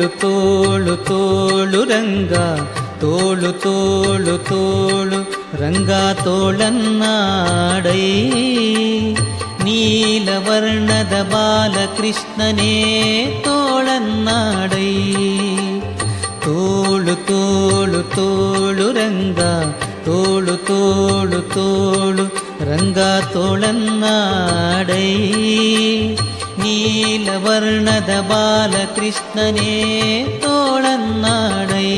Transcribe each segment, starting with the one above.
తోళు తోళు తోళు రంగా తోళు తోళు తోళు రంగా తోళన్నాడై నీలవర్ణద బాలకృష్ణనే తోళన్నాడై తోళు తోళు తోళు రంగా తోళు తోళు తోళు రంగా తోళన్నాడై ನೀಲವರ್ಣದ ಬಾಲಕೃಷ್ಣನೇ ತೋಳನ್ನಾಡೈ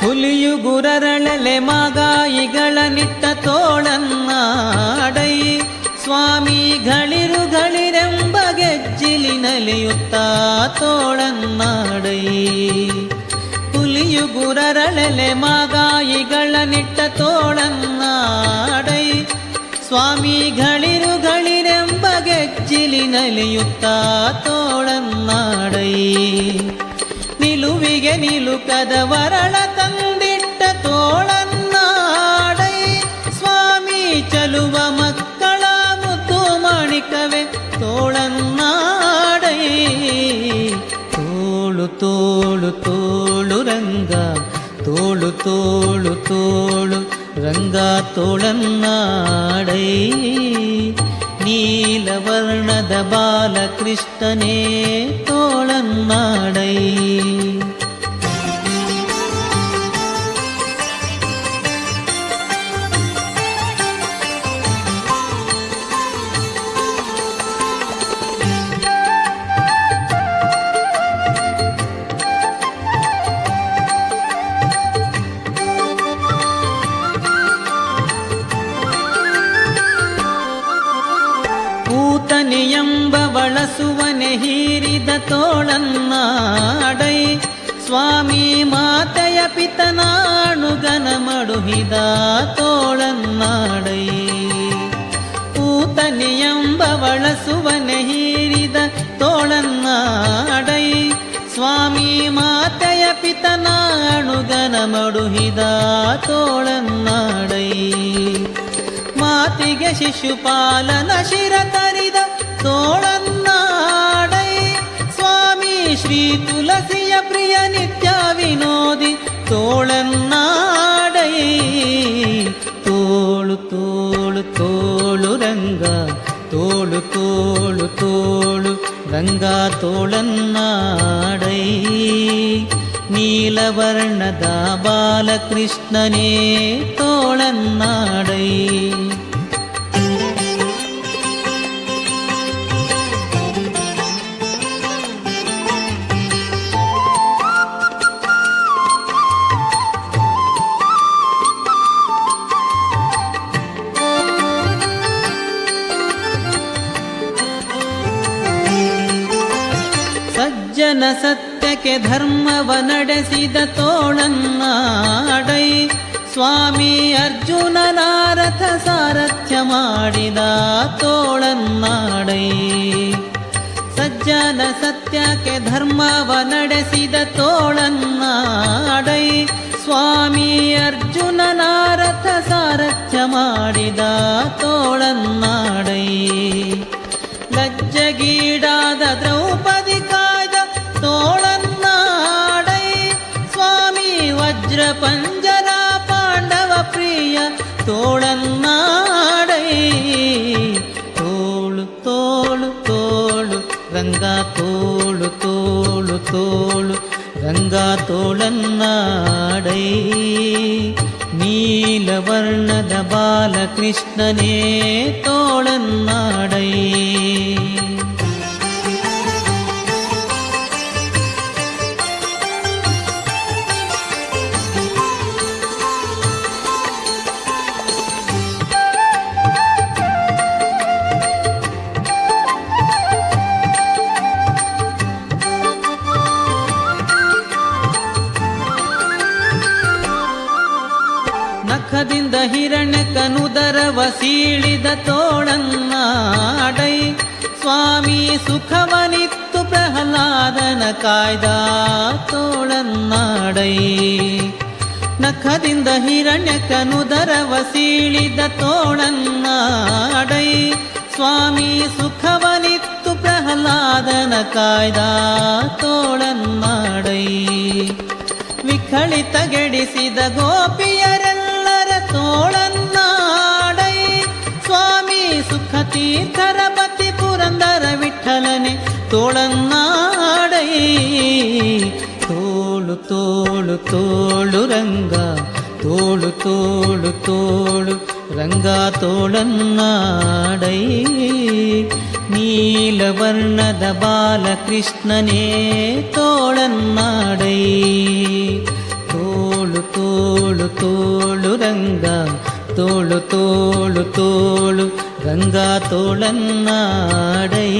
ಹುಲಿಯು ಗುರರಳಲೆ ಮಾಗಾಯಿಗಳ ನಿತ್ತ ತೋಳನ್ನಾಡೈ, ಸ್ವಾಮಿಗಳಿರು ಗಳಿರೆಂಬ ಗೆಜ್ಜಿಲಿ ನಲಿಯುತ್ತ ತೋಳನ್ನಾಡೈ. ಹುಲಿಯು ಗುರರಳಲೆ ಮಾಗಾಯಿಗಳ ನಿಟ್ಟ ತೋಳನ್ನಾಡೈ, ಸ್ವಾಮಿಗಳಿರು ಗಳಿರೆಂಬ ಗೆಜ್ಜಿಲಿ ನಲಿಯುತ್ತ ತೋಳನ್ನಾಡೈ. ನಿಲುವಿಗೆ ನಿಲುಕದ ವರಳ ತಂದಿಟ್ಟ வைக்கவே தோழன் நாடை. தோழு தோழு தோழு ரங்கா. தோழு தோழு தோழு ரங்கா தோழன் நாடை. நீலவர்ணத பாலகிருஷ்ணனே தோழன் நாடை. ಬಳಸುವನೆ ಹೀರಿದ ತೋಳನ್ನಾಡೈ. ಸ್ವಾಮಿ ಮಾತೆಯ ಪಿತನಾಣುಗನ ಮಡುಹಿದ ತೋಳನ್ನಾಡೈ. ಪೂತನಿಯಂಬ ಬಳಸುವನೆ ಹೀರಿದ ತೋಳನ್ನಾಡೈ. ಸ್ವಾಮಿ ಮಾತೆಯ ಪಿತನಾಣುಗನ ಮಡುಹಿದ ತೋಳನ್ನಾಡೈ. ಮಾತಿಗೆ ಶಿಶುಪಾಲನ ಶಿರ ತರಿದ ತೋಳನ್ನಾಡೈ தோழு தோழு தோழு கங்கா தோழன் நாடை. நீலவர்ணதா பாலகிருஷ்ணனே தோழன் நாடை. ಸಜ್ಜನ ಸತ್ಯಕ್ಕೆ ಧರ್ಮವ ನಡೆಸಿದ ತೋಳನ್ನಾಡೈ. ಸ್ವಾಮಿ ಅರ್ಜುನನಾರಥ ಸಾರಥ್ಯ ಮಾಡಿದ ತೋಳನ್ನಾಡೈ. ಸಜ್ಜನ ಸತ್ಯಕ್ಕೆ ಧರ್ಮವ ನಡೆಸಿದ ತೋಳನ್ನಾಡೈ. ಸ್ವಾಮಿ ಅರ್ಜುನನಾರಥ ಸಾರಥ್ಯ ಮಾಡಿದ ತೋಳನ್ನಾಡೈ రంగా తోళు తోళు తోళు రంగా తోళన్నాడై నీలవర్ణద బాలకృష్ణనే తోళన్నాడై. ಹಿರಣ್ಯ ಕನುದರವ ಸೀಳಿದ ತೋಳನ್ನಾಡೈ ಸ್ವಾಮಿ ಸುಖವನಿತ್ತು ಪ್ರಹ್ಲಾದನ ಕಾಯ್ದ ತೋಳನ್ನಾಡೈ ನಖದಿಂದ ಹಿರಣ್ಯ ಕನುದರವ ಸೀಳಿದ ತೋಳನ್ನಾಡೈ ಸ್ವಾಮಿ ಸುಖವನಿತ್ತು ಪ್ರಹ್ಲಾದನ ಕಾಯ್ದ ತೋಳನ್ನಾಡೈ ವಿಖಳಿತಗೆಡಿಸಿದ தோழன் நாடை. சுவாமி சுக்கதீர்த்தரபதி புரந்தர விட்டலனே. தோழன் நாடை. தோழு தோழு தோழு ரங்கா. தோழு தோழு தோழு ரங்கா தோழன் நாடை. நீலவர்ணத பாலகிருஷ்ணனே தோழன் நாடை. తోళు తోళు రంగా తోళు తోళు తోళు రంగా తోళన్నాడై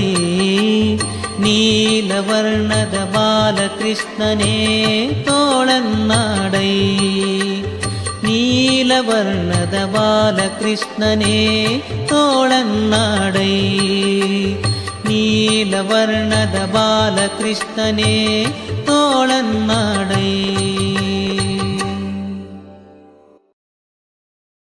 நீலவர்ணத பாலகிருஷ்ணனே தோழநாடை நீலவர்ணத பாலகிருஷ்ணனே தோழநாடை நீலவர்ணத பாலகிருஷ்ணனே தோழநாடை